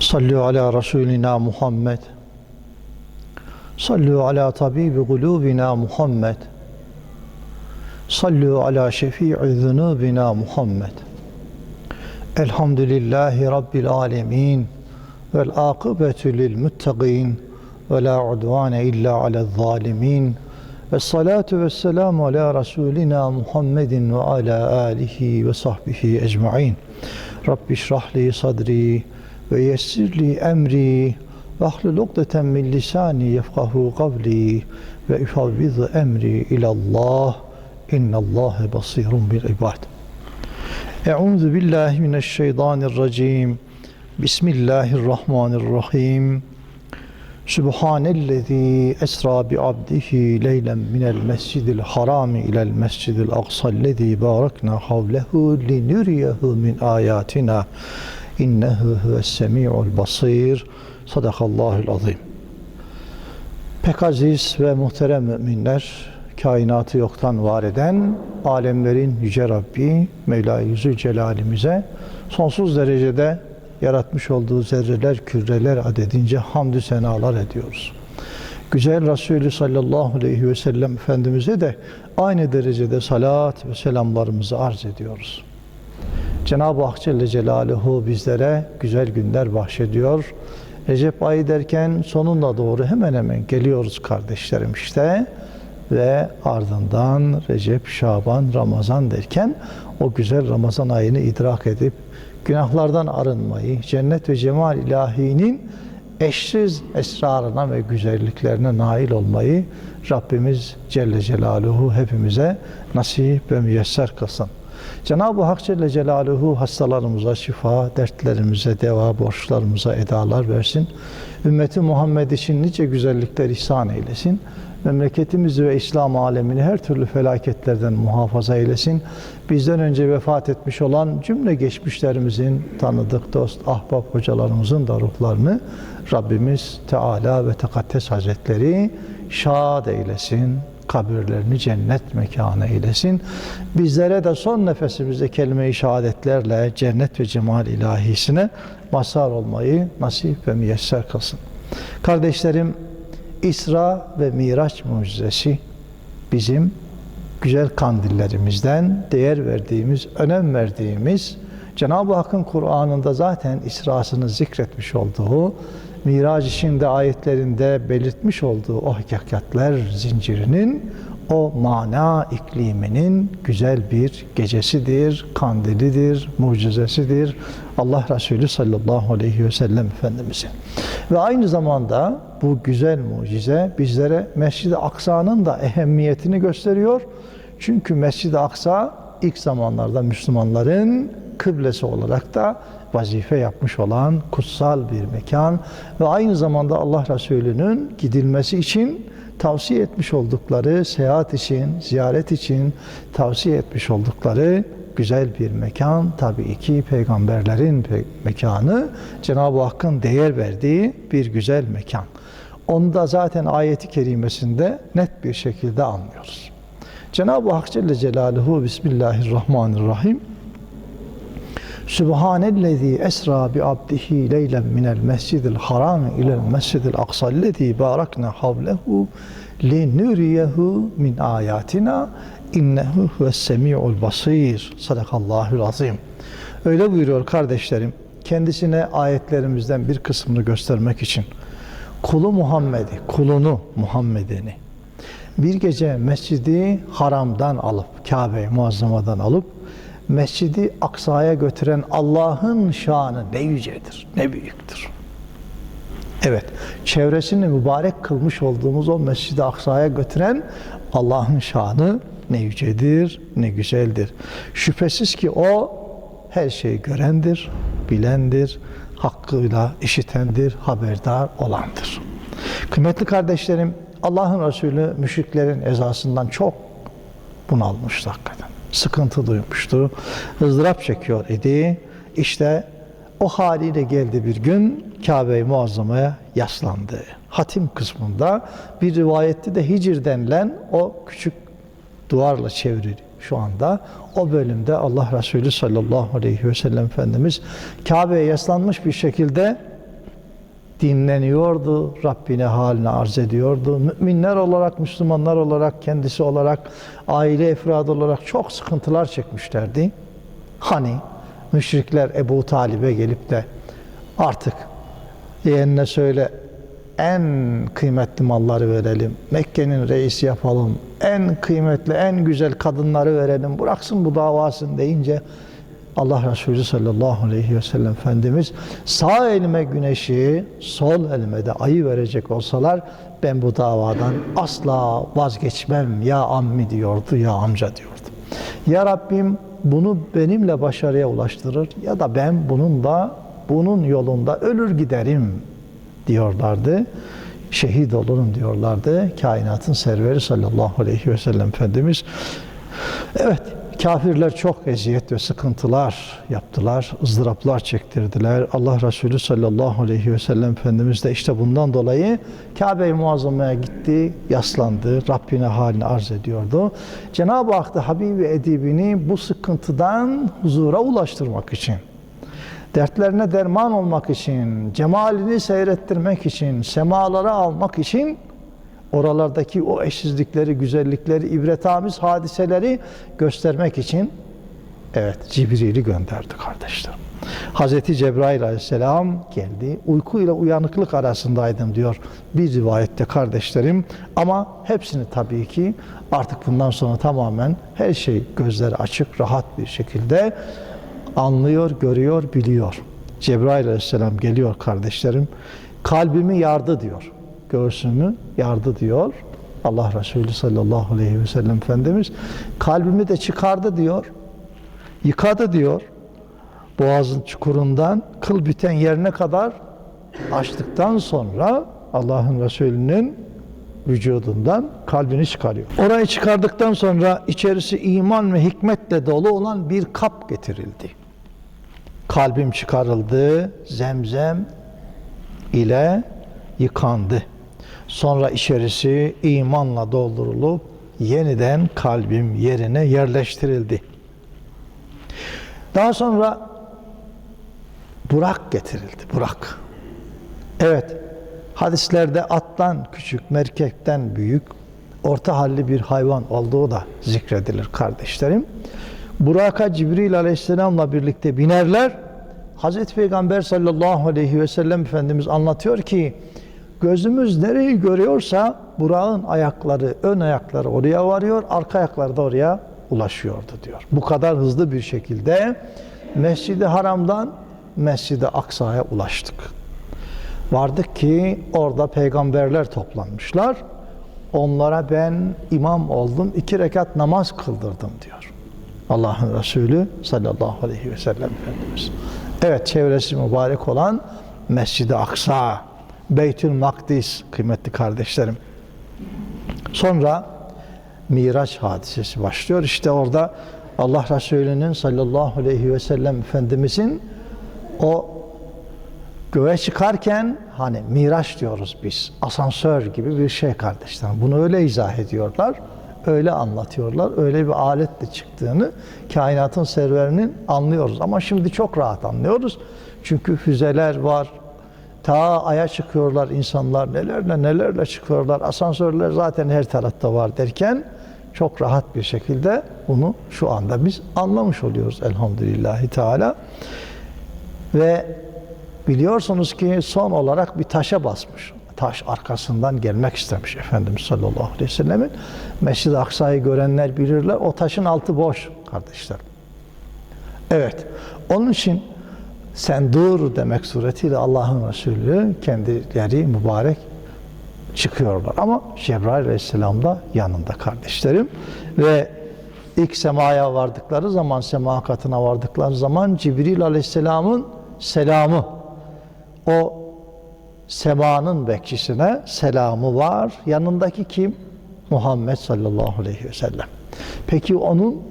صلوا على رسولنا محمد. صلوا على طبيب قلوبنا محمد. صلوا على شفيع ذنوبنا محمد. الحمد لله رب العالمين والعاقبة للمتقين ولا عدوان إلا على الظالمين. والصلاة والسلام على رسولنا محمد وعلى آله وصحبه أجمعين. رب اشرح لي صدري ويسر لي أمري واحلل عقدة من لساني يفقه قولي وأفوض أمري إلى الله إن الله بصير بالعباد. أعوذ بالله من الشيطان الرجيم. بسم الله الرحمن الرحيم. سبحان الذي أسرى بعبده ليلا من المسجد الحرام إلى المسجد الأقصى الذي باركنا حوله لنريه من آياتنا. İnnehu huves-semi'ul basir. Sadakallahu'l azim. Pek aziz ve muhterem müminler, kainatı yoktan var eden alemlerin yüce Rabbi Mevla yüzü celalimize sonsuz derecede yaratmış olduğu zerreler, küreler adedince hamdü senalar ediyoruz. Güzel Resulü sallallahu aleyhi ve sellem Efendimiz'e de aynı derecede salat ve selamlarımızı arz ediyoruz. Cenab-ı Hak Celle Celaluhu bizlere güzel günler bahşediyor. Recep ayı derken sonuna doğru hemen hemen geliyoruz kardeşlerim işte ve ardından Recep, Şaban, Ramazan derken o güzel Ramazan ayını idrak edip günahlardan arınmayı, cennet ve cemal ilahinin eşsiz esrarına ve güzelliklerine nail olmayı Rabbimiz Celle Celaluhu hepimize nasip ve müyesser kılsın. Cenab-ı Hak Celle Celaluhu hastalarımıza şifa, dertlerimize deva, borçlarımıza edalar versin. Ümmeti Muhammed için nice güzellikler ihsan eylesin. Memleketimizi ve İslam alemini her türlü felaketlerden muhafaza eylesin. Bizden önce vefat etmiş olan cümle geçmişlerimizin tanıdık dost, ahbap hocalarımızın da ruhlarını Rabbimiz Teala ve Tekaddes Hazretleri şad eylesin, kabirlerini cennet mekanı eylesin. Bizlere de son nefesimizde kelime-i şehadetlerle cennet ve cemal ilahisine mazhar olmayı nasip ve müyesser kılsın. Kardeşlerim, İsra ve Miraç mucizesi bizim güzel kandillerimizden değer verdiğimiz, önem verdiğimiz Cenab-ı Hakk'ın Kur'an'ında zaten İsra'sını zikretmiş olduğu Miraç için de ayetlerinde belirtmiş olduğu o hakikatler zincirinin o mana ikliminin güzel bir gecesidir, kandilidir, mucizesidir. Allah Resulü sallallahu aleyhi ve sellem Efendimizin. Ve aynı zamanda bu güzel mucize bizlere Mescid-i Aksa'nın da ehemmiyetini gösteriyor. Çünkü Mescid-i Aksa ilk zamanlarda Müslümanların kıblesi olarak da vazife yapmış olan kutsal bir mekan ve aynı zamanda Allah Resulü'nün gidilmesi için tavsiye etmiş oldukları seyahat için, ziyaret için tavsiye etmiş oldukları güzel bir mekan. Tabii ki peygamberlerin mekanı Cenab-ı Hakk'ın değer verdiği bir güzel mekan. Onu da zaten ayeti kerimesinde net bir şekilde anlıyoruz. Cenab-ı Hak Celle Celaluhu Bismillahirrahmanirrahim Sübhanellezî esra bi abdihi leylen minel mescidil haram ilel mescidil aksallezî barakna havlehu linuriyehu min ayatina innehu huves semi'ul basir. Sadakallahul azim. Öyle buyuruyor kardeşlerim. Kendisine ayetlerimizden bir kısmını göstermek için kulu Muhammed'i, kulunu Muhammed'ini bir gece mescidi haramdan alıp, Kabe-i Muazzama'dan alıp Mescidi Aksa'ya götüren Allah'ın şanı ne yücedir, ne büyüktür. Evet, çevresini mübarek kılmış olduğumuz o Mescid-i Aksa'ya götüren Allah'ın şanı ne yücedir, ne güzeldir. Şüphesiz ki o her şeyi görendir, bilendir, hakkıyla işitendir, haberdar olandır. Kıymetli kardeşlerim, Allah'ın Resulü müşriklerin ezasından çok bunalmıştı hakikaten sıkıntı duymuştu. ızdırap çekiyor idi. İşte o haliyle geldi bir gün Kabe-i Muazzama'ya yaslandı. Hatim kısmında bir rivayette de Hicr denilen o küçük duvarla çevrili şu anda. O bölümde Allah Resulü sallallahu aleyhi ve sellem Efendimiz Kabe'ye yaslanmış bir şekilde dinleniyordu, Rabbine halini arz ediyordu. Müminler olarak, Müslümanlar olarak, kendisi olarak, aile efradı olarak çok sıkıntılar çekmişlerdi. Hani müşrikler Ebu Talib'e gelip de artık yeğenine söyle en kıymetli malları verelim. Mekke'nin reisi yapalım. En kıymetli, en güzel kadınları verelim. Bıraksın bu davasını deyince Allah Resulü sallallahu aleyhi ve sellem Efendimiz sağ elime güneşi, sol elime de ayı verecek olsalar ben bu davadan asla vazgeçmem ya ammi diyordu ya amca diyordu. Ya Rabbim bunu benimle başarıya ulaştırır ya da ben bununla bunun yolunda ölür giderim diyorlardı. Şehit olurum diyorlardı. Kainatın serveri sallallahu aleyhi ve sellem Efendimiz. Evet, kafirler çok eziyet ve sıkıntılar yaptılar, ızdıraplar çektirdiler. Allah Resulü sallallahu aleyhi ve sellem Efendimiz de işte bundan dolayı Kabe-i Muazzama'ya gitti, yaslandı, Rabbine halini arz ediyordu. Cenab-ı Hak da Habibi Edibini bu sıkıntıdan huzura ulaştırmak için dertlerine derman olmak için, cemalini seyrettirmek için, semalara almak için oralardaki o eşsizlikleri, güzellikleri, ibretamiz hadiseleri göstermek için evet Cibril'i gönderdi kardeşlerim. Hazreti Cebrail aleyhisselam geldi. Uyku ile uyanıklık arasındaydım diyor bir rivayette kardeşlerim. Ama hepsini tabii ki artık bundan sonra tamamen her şey gözleri açık, rahat bir şekilde anlıyor, görüyor, biliyor. Cebrail aleyhisselam geliyor kardeşlerim. Kalbimi yardı diyor. Göğsümü yardı diyor. Allah Resulü sallallahu aleyhi ve sellem Efendimiz kalbimi de çıkardı diyor. Yıkadı diyor. Boğazın çukurundan kıl biten yerine kadar açtıktan sonra Allah'ın Resulü'nün vücudundan kalbini çıkarıyor. Orayı çıkardıktan sonra içerisi iman ve hikmetle dolu olan bir kap getirildi. Kalbim çıkarıldı, zemzem ile yıkandı. Sonra içerisi imanla doldurulup yeniden kalbim yerine yerleştirildi. Daha sonra Burak getirildi. Burak. Evet. Hadislerde attan küçük, merkekten büyük, orta halli bir hayvan olduğu da zikredilir kardeşlerim. Burak'a Cibril aleyhisselamla birlikte binerler. Hazreti Peygamber sallallahu aleyhi ve sellem Efendimiz anlatıyor ki gözümüz nereyi görüyorsa Burak'ın ayakları, ön ayakları oraya varıyor, arka ayakları da oraya ulaşıyordu diyor. Bu kadar hızlı bir şekilde Mescid-i Haram'dan Mescid-i Aksa'ya ulaştık. Vardık ki orada peygamberler toplanmışlar. Onlara ben imam oldum, iki rekat namaz kıldırdım diyor. Allah'ın Resulü sallallahu aleyhi ve sellem Efendimiz. Evet çevresi mübarek olan Mescid-i Aksa, Beytül Makdis kıymetli kardeşlerim. Sonra Miraç hadisesi başlıyor. İşte orada Allah Resulü'nün sallallahu aleyhi ve sellem Efendimizin o göğe çıkarken hani miraç diyoruz biz. Asansör gibi bir şey kardeşler. Bunu öyle izah ediyorlar. Öyle anlatıyorlar. Öyle bir aletle çıktığını kainatın serverinin anlıyoruz. Ama şimdi çok rahat anlıyoruz. Çünkü füzeler var. Ta aya çıkıyorlar insanlar. Nelerle nelerle çıkıyorlar. Asansörler zaten her tarafta var derken çok rahat bir şekilde bunu şu anda biz anlamış oluyoruz elhamdülillahi teala. Ve biliyorsunuz ki son olarak bir taşa basmış. Taş arkasından gelmek istemiş Efendimiz sallallahu aleyhi ve sellemin. Mescid-i Aksa'yı görenler bilirler. O taşın altı boş kardeşler. Evet. Onun için sen dur demek suretiyle Allah'ın Resulü kendileri mübarek çıkıyorlar. Ama Cebrail aleyhisselam da yanında kardeşlerim. Ve ilk semaya vardıkları zaman, sema katına vardıkları zaman Cibril aleyhisselamın selamı o semanın bekçisine selamı var. Yanındaki kim? Muhammed sallallahu aleyhi ve sellem. Peki onun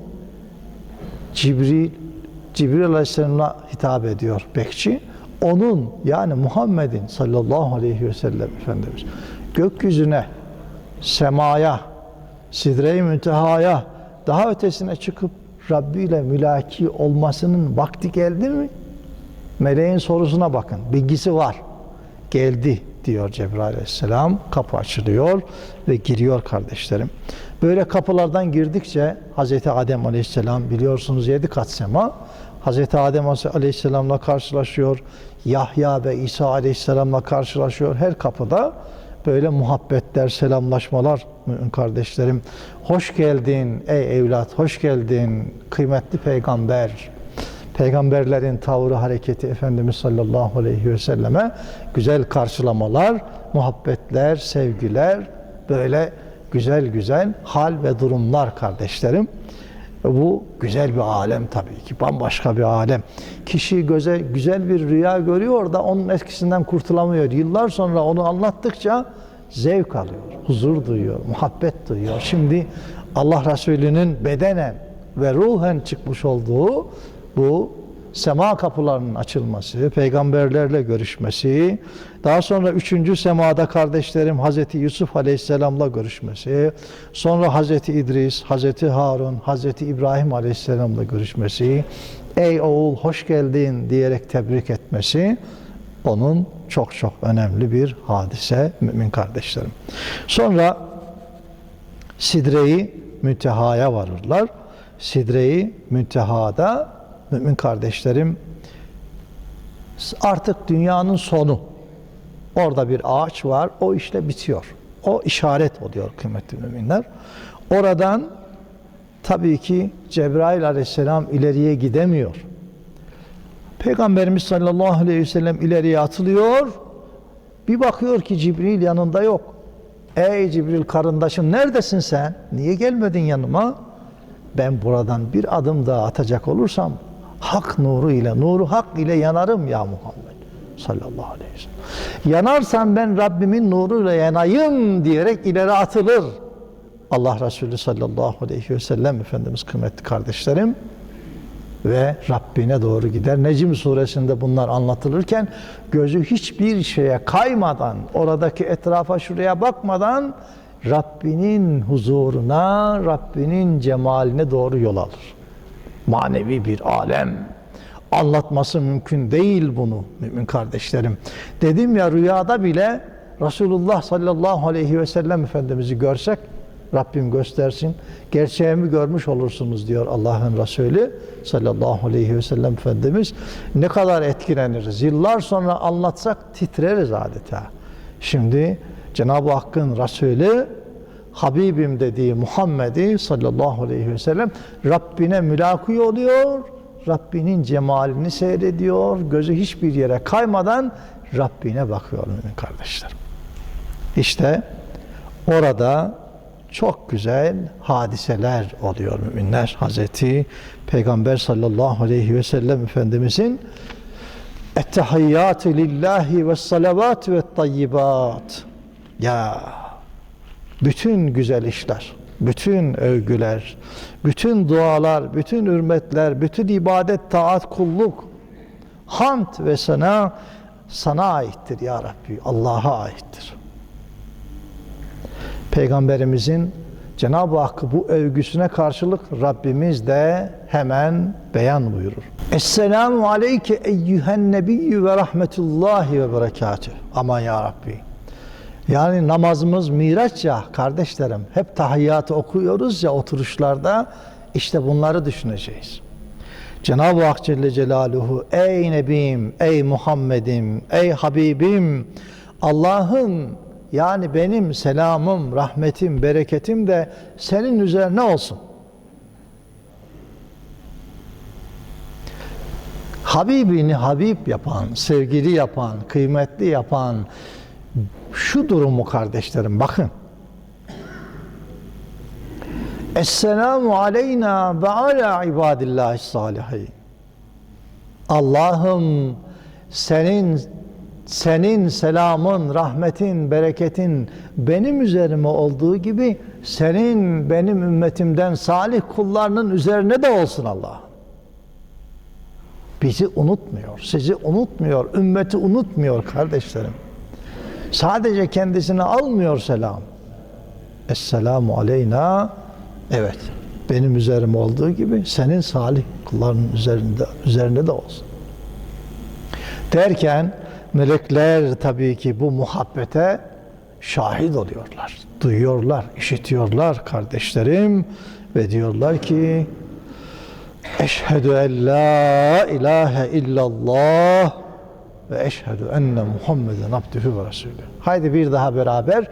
Cibril Cibril aleyhisselam'a hitap ediyor bekçi. Onun yani Muhammed'in sallallahu aleyhi ve sellem Efendimiz gökyüzüne, semaya, sidre-i müntehaya, daha ötesine çıkıp Rabbi ile mülaki olmasının vakti geldi mi? Meleğin sorusuna bakın. Bilgisi var. geldi diyor Cebrail aleyhisselam. Kapı açılıyor ve giriyor kardeşlerim. Böyle kapılardan girdikçe Hazreti Adem aleyhisselam biliyorsunuz yedi kat sema. Hazreti Adem aleyhisselamla karşılaşıyor. Yahya ve İsa aleyhisselamla karşılaşıyor. Her kapıda böyle muhabbetler, selamlaşmalar kardeşlerim. Hoş geldin ey evlat, hoş geldin kıymetli peygamber. Peygamberlerin tavrı, hareketi Efendimiz sallallahu aleyhi ve selleme güzel karşılamalar, muhabbetler, sevgiler, böyle güzel güzel hal ve durumlar kardeşlerim. Bu güzel bir alem tabii ki, bambaşka bir alem. Kişi göze güzel bir rüya görüyor da onun etkisinden kurtulamıyor. Yıllar sonra onu anlattıkça zevk alıyor, huzur duyuyor, muhabbet duyuyor. Şimdi Allah Resulü'nün bedenen ve ruhen çıkmış olduğu bu sema kapılarının açılması, peygamberlerle görüşmesi, daha sonra üçüncü semada kardeşlerim Hazreti Yusuf Aleyhisselam'la görüşmesi, sonra Hazreti İdris, Hazreti Harun, Hazreti İbrahim Aleyhisselam'la görüşmesi, ey oğul hoş geldin diyerek tebrik etmesi, onun çok çok önemli bir hadise mümin kardeşlerim. Sonra Sidre-i Münteha'ya varırlar. Sidre-i Münteha'da mümin kardeşlerim artık dünyanın sonu. Orada bir ağaç var. O işte bitiyor. O işaret oluyor kıymetli müminler. Oradan tabii ki Cebrail aleyhisselam ileriye gidemiyor. Peygamberimiz sallallahu aleyhi ve sellem ileriye atılıyor. Bir bakıyor ki Cibril yanında yok. Ey Cibril karındaşım neredesin sen? Niye gelmedin yanıma? Ben buradan bir adım daha atacak olursam hak nuru ile, nuru hak ile yanarım ya Muhammed sallallahu aleyhi ve sellem. Yanarsan ben Rabbimin nuruyla yanayım diyerek ileri atılır. Allah Resulü sallallahu aleyhi ve sellem Efendimiz kıymetli kardeşlerim ve Rabbine doğru gider. Necim suresinde bunlar anlatılırken gözü hiçbir şeye kaymadan, oradaki etrafa şuraya bakmadan Rabbinin huzuruna, Rabbinin cemaline doğru yol alır. Manevi bir alem. Anlatması mümkün değil bunu mümin kardeşlerim. Dedim ya rüyada bile Resulullah sallallahu aleyhi ve sellem Efendimiz'i görsek Rabbim göstersin. Gerçeğimi görmüş olursunuz diyor Allah'ın Resulü sallallahu aleyhi ve sellem Efendimiz. Ne kadar etkileniriz. Yıllar sonra anlatsak titreriz adeta. Şimdi Cenab-ı Hakk'ın Resulü Habibim dediği Muhammed'i sallallahu aleyhi ve sellem Rabbine mülaki oluyor. Rabbinin cemalini seyrediyor. Gözü hiçbir yere kaymadan Rabbine bakıyor mümin kardeşlerim. İşte orada çok güzel hadiseler oluyor müminler. Hazreti Peygamber sallallahu aleyhi ve sellem Efendimizin Ettehiyyatü lillahi ve salavat ve tayyibat. Ya bütün güzel işler, bütün övgüler, bütün dualar, bütün hürmetler, bütün ibadet, taat, kulluk, hamd ve sana sana aittir ya Rabbi. Allah'a aittir. Peygamberimizin Cenab-ı Hakk'ı bu övgüsüne karşılık Rabbimiz de hemen beyan buyurur. Esselamu aleyke eyyühen nebiyyü ve rahmetullahi ve berekatüh. Aman ya Rabbi. Yani namazımız miraç ya kardeşlerim. Hep tahiyyatı okuyoruz ya oturuşlarda. işte bunları düşüneceğiz. Cenab-ı Hak Celle Celaluhu ey Nebim, ey Muhammed'im, ey Habibim Allah'ın yani benim selamım, rahmetim, bereketim de senin üzerine olsun. Habibini Habib yapan, sevgili yapan, kıymetli yapan şu durumu kardeşlerim bakın. Esselamu aleyna ve ala ibadillahi salihin. Allah'ım senin senin selamın, rahmetin, bereketin benim üzerime olduğu gibi senin benim ümmetimden salih kullarının üzerine de olsun Allah. Bizi unutmuyor, sizi unutmuyor, ümmeti unutmuyor kardeşlerim. Sadece kendisine almıyor selam. Esselamu aleyna. Evet. Benim üzerime olduğu gibi senin salih kullarının üzerinde üzerinde de olsun. Derken Melekler tabii ki bu muhabbete şahit oluyorlar. Duyuyorlar, işitiyorlar kardeşlerim ve diyorlar ki Eşhedü en la ilahe illallah ve eşhedü enne Muhammeden abdühü ve resulü. Haydi bir daha beraber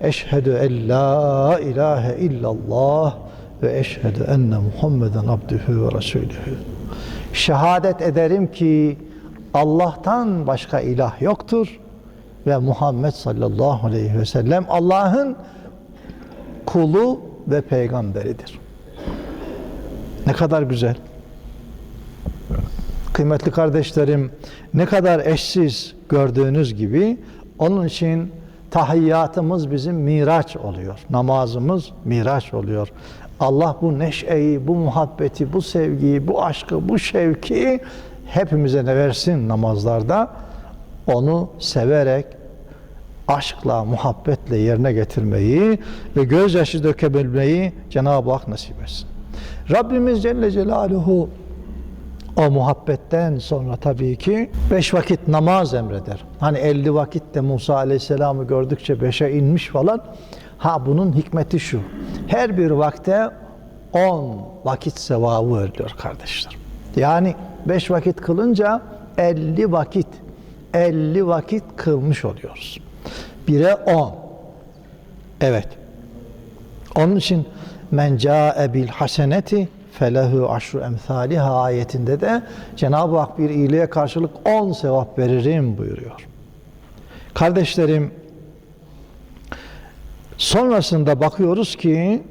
Eşhedü en la ilahe illallah ve eşhedü enne Muhammeden abdühü ve resulühü. Şehadet ederim ki Allah'tan başka ilah yoktur ve Muhammed sallallahu aleyhi ve sellem Allah'ın kulu ve peygamberidir. Ne kadar güzel. Kıymetli kardeşlerim, ne kadar eşsiz gördüğünüz gibi onun için tahiyyatımız bizim miraç oluyor. Namazımız miraç oluyor. Allah bu neşeyi, bu muhabbeti, bu sevgiyi, bu aşkı, bu şevki hepimize ne versin namazlarda? Onu severek, aşkla, muhabbetle yerine getirmeyi ve gözyaşı dökebilmeyi Cenab-ı Hak nasip etsin. Rabbimiz Celle Celaluhu o muhabbetten sonra tabii ki beş vakit namaz emreder. Hani elli vakitte Musa Aleyhisselam'ı gördükçe beşe inmiş falan. Ha bunun hikmeti şu. Her bir vakte on vakit sevabı veriliyor kardeşler. Yani beş vakit kılınca elli vakit, elli vakit kılmış oluyoruz. Bire on. Evet. Onun için men ca'e bil haseneti felehu aşru emsaliha ayetinde de Cenab-ı Hak bir iyiliğe karşılık on sevap veririm buyuruyor. Kardeşlerim sonrasında bakıyoruz ki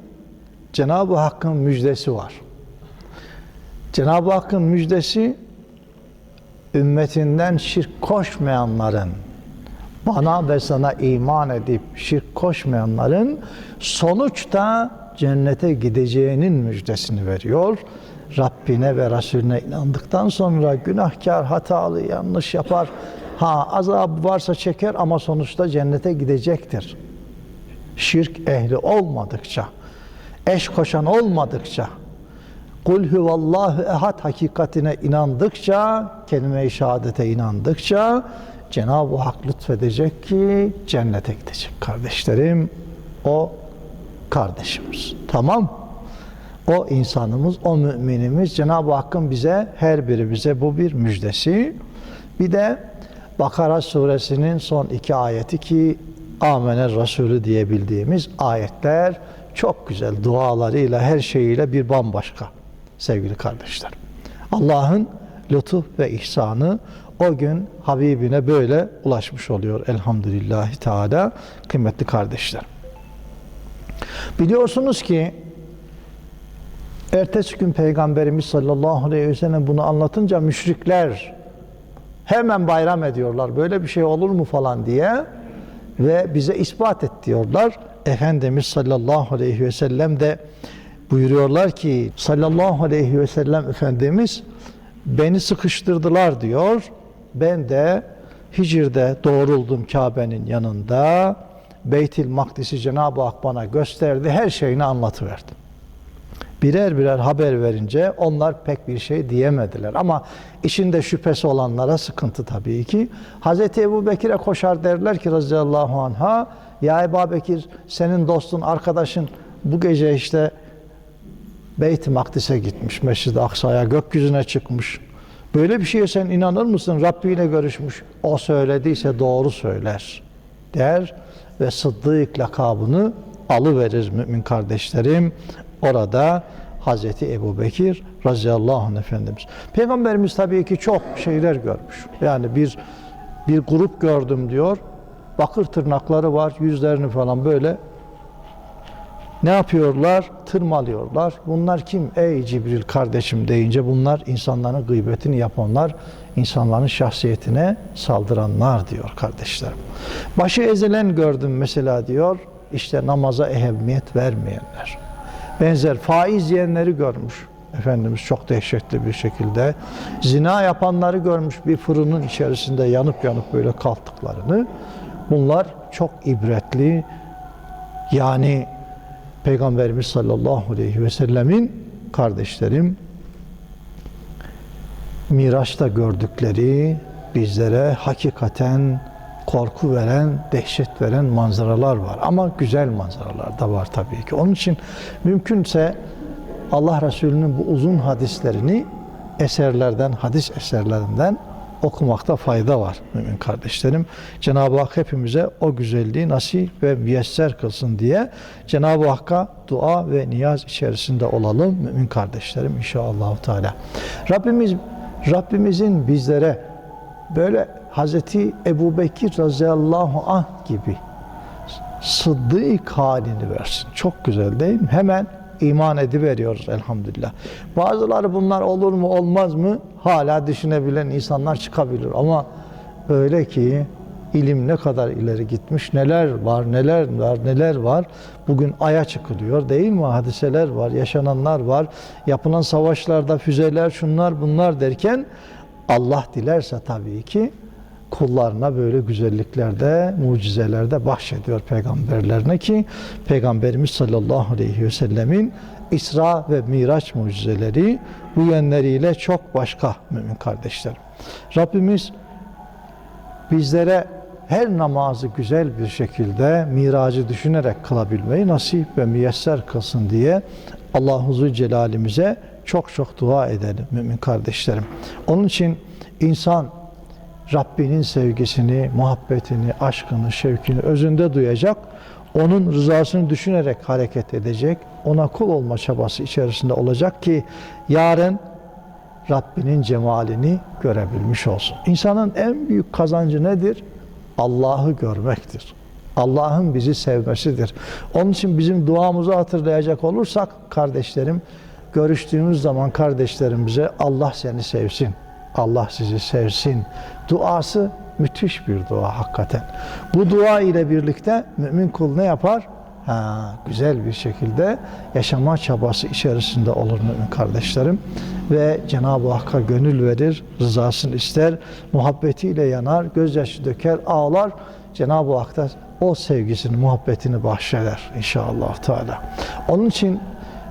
Cenab-ı Hakk'ın müjdesi var. Cenab-ı Hakk'ın müjdesi ümmetinden şirk koşmayanların bana ve sana iman edip şirk koşmayanların sonuçta cennete gideceğinin müjdesini veriyor. Rabbine ve Resulüne inandıktan sonra günahkar, hatalı, yanlış yapar. Ha azabı varsa çeker ama sonuçta cennete gidecektir. Şirk ehli olmadıkça, eş koşan olmadıkça, Kul huvallahu ehad hakikatine inandıkça, kelime-i şehadete inandıkça Cenab-ı Hak lütfedecek ki cennete gidecek kardeşlerim. O kardeşimiz. Tamam. O insanımız, o müminimiz Cenab-ı Hakk'ın bize her biri bize bu bir müjdesi. Bir de Bakara suresinin son iki ayeti ki Amener Resulü diye bildiğimiz ayetler çok güzel dualarıyla her şeyiyle bir bambaşka sevgili kardeşler. Allah'ın lütuf ve ihsanı o gün Habibine böyle ulaşmış oluyor elhamdülillahi teala kıymetli kardeşler. Biliyorsunuz ki ertesi gün Peygamberimiz sallallahu aleyhi ve sellem bunu anlatınca müşrikler hemen bayram ediyorlar. Böyle bir şey olur mu falan diye ve bize ispat et diyorlar. Efendimiz sallallahu aleyhi ve sellem de buyuruyorlar ki sallallahu aleyhi ve sellem Efendimiz beni sıkıştırdılar diyor. Ben de Hicr'de doğruldum Kabe'nin yanında. Beytil Makdis'i Cenab-ı Hak bana gösterdi. Her şeyini anlatıverdim. Birer birer haber verince onlar pek bir şey diyemediler. Ama işinde şüphesi olanlara sıkıntı tabii ki. Hazreti Ebu Bekir'e koşar derler ki radıyallahu anha ya Ebu Bekir senin dostun, arkadaşın bu gece işte Beyt-i Makdis'e gitmiş, Mescid-i Aksa'ya, gökyüzüne çıkmış. Böyle bir şeye sen inanır mısın? Rabbi ile görüşmüş. O söylediyse doğru söyler der ve Sıddık lakabını alıverir mümin kardeşlerim. Orada Hazreti Ebu Bekir radıyallahu anh Efendimiz. Peygamberimiz tabii ki çok şeyler görmüş. Yani bir bir grup gördüm diyor. Bakır tırnakları var, yüzlerini falan böyle ne yapıyorlar? Tırmalıyorlar. Bunlar kim? Ey Cibril kardeşim deyince bunlar insanların gıybetini yapanlar, insanların şahsiyetine saldıranlar diyor kardeşlerim. Başı ezilen gördüm mesela diyor. İşte namaza ehemmiyet vermeyenler. Benzer faiz yiyenleri görmüş. Efendimiz çok dehşetli bir şekilde. Zina yapanları görmüş bir fırının içerisinde yanıp yanıp böyle kalktıklarını. Bunlar çok ibretli. Yani Peygamberimiz sallallahu aleyhi ve sellemin kardeşlerim Miraç'ta gördükleri bizlere hakikaten korku veren, dehşet veren manzaralar var. Ama güzel manzaralar da var tabii ki. Onun için mümkünse Allah Resulü'nün bu uzun hadislerini eserlerden, hadis eserlerinden okumakta fayda var mümin kardeşlerim. Cenab-ı Hak hepimize o güzelliği nasip ve müyesser kılsın diye Cenab-ı Hakk'a dua ve niyaz içerisinde olalım mümin kardeşlerim inşallah Teala. Rabbimiz Rabbimizin bizlere böyle Hazreti Ebu Bekir radıyallahu anh gibi sıddık halini versin. Çok güzel değil mi? Hemen iman ediveriyoruz elhamdülillah. Bazıları bunlar olur mu olmaz mı? Hala düşünebilen insanlar çıkabilir. Ama öyle ki ilim ne kadar ileri gitmiş neler var neler var neler var? Bugün aya çıkılıyor değil mi? Hadiseler var yaşananlar var. Yapılan savaşlarda füzeler şunlar bunlar derken Allah dilerse tabii ki kullarına böyle güzelliklerde, mucizelerde bahşediyor peygamberlerine ki Peygamberimiz sallallahu aleyhi ve sellemin İsra ve Miraç mucizeleri bu yönleriyle çok başka mümin kardeşlerim. Rabbimiz bizlere her namazı güzel bir şekilde miracı düşünerek kılabilmeyi nasip ve müyesser kılsın diye Allahu Zülcelal'imize çok çok dua edelim mümin kardeşlerim. Onun için insan Rabbinin sevgisini, muhabbetini, aşkını, şevkini özünde duyacak. Onun rızasını düşünerek hareket edecek. Ona kul olma çabası içerisinde olacak ki yarın Rabbinin cemalini görebilmiş olsun. İnsanın en büyük kazancı nedir? Allah'ı görmektir. Allah'ın bizi sevmesidir. Onun için bizim duamızı hatırlayacak olursak kardeşlerim, görüştüğümüz zaman kardeşlerimize Allah seni sevsin. Allah sizi sevsin. Duası müthiş bir dua hakikaten. Bu dua ile birlikte mümin kul ne yapar? Ha, güzel bir şekilde yaşama çabası içerisinde olur mümin kardeşlerim. Ve Cenab-ı Hakk'a gönül verir, rızasını ister, muhabbetiyle yanar, gözyaşı döker, ağlar. Cenab-ı Hak da o sevgisini, muhabbetini bahşeder inşallah Teala. Onun için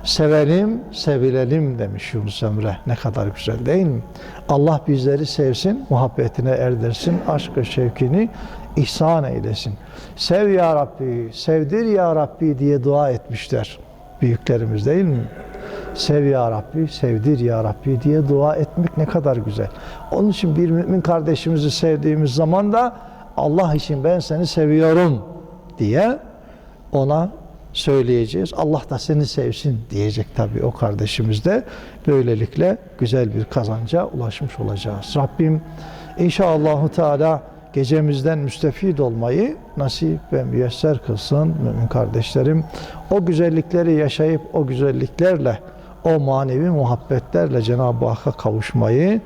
sevelim, sevilelim demiş Yunus Emre. Ne kadar güzel değil mi? Allah bizleri sevsin, muhabbetine erdirsin, aşkı şevkini ihsan eylesin. Sev ya Rabbi, sevdir ya Rabbi diye dua etmişler büyüklerimiz değil mi? Sev ya Rabbi, sevdir ya Rabbi diye dua etmek ne kadar güzel. Onun için bir mümin kardeşimizi sevdiğimiz zaman da Allah için ben seni seviyorum diye ona söyleyeceğiz. Allah da seni sevsin diyecek tabii o kardeşimiz de. Böylelikle güzel bir kazanca ulaşmış olacağız. Rabbim inşallahü teala gecemizden müstefid olmayı nasip ve müyesser kılsın mümin kardeşlerim. O güzellikleri yaşayıp o güzelliklerle o manevi muhabbetlerle Cenab-ı Hakk'a kavuşmayı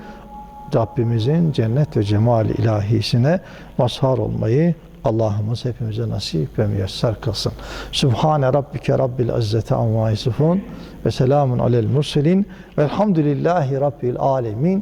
Rabbimizin cennet ve cemal ilahisine mazhar olmayı Allah'ımız hepimize nasip ve müyesser kılsın. Sübhane Rabbike Rabbil İzzeti Amma Yasifun ve selamun alel murselin velhamdülillahi Rabbil Alemin.